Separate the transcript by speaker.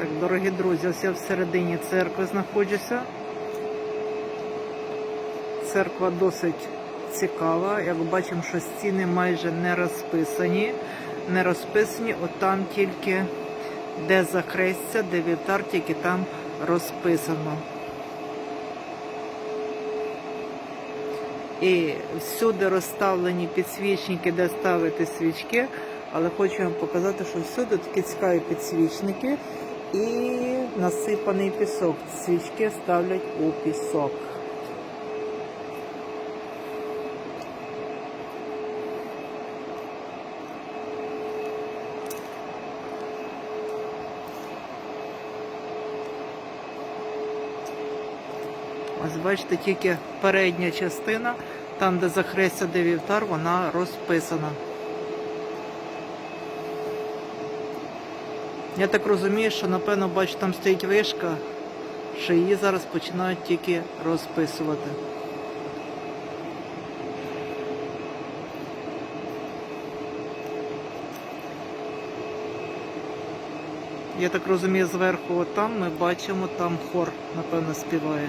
Speaker 1: Так, дорогі друзі, ось я всередині церкви знаходжуся. Церква досить цікава. Як бачимо, що стіни майже не розписані. Не розписані, от там тільки де захрестя, де вівтар, тільки там розписано. І всюди розставлені підсвічники, де ставити свічки. Але хочу вам показати, що всюди такі цікаві підсвічники і насипаний пісок. Свічки ставлять у пісок. Ось бачите, тільки передня частина, там, де захрестя, де вівтар, вона розписана. Я так розумію, що напевно, бачу, там стоїть вишка, що її зараз починають тільки розписувати. Я так розумію, зверху там ми бачимо, там хор, напевно, співає.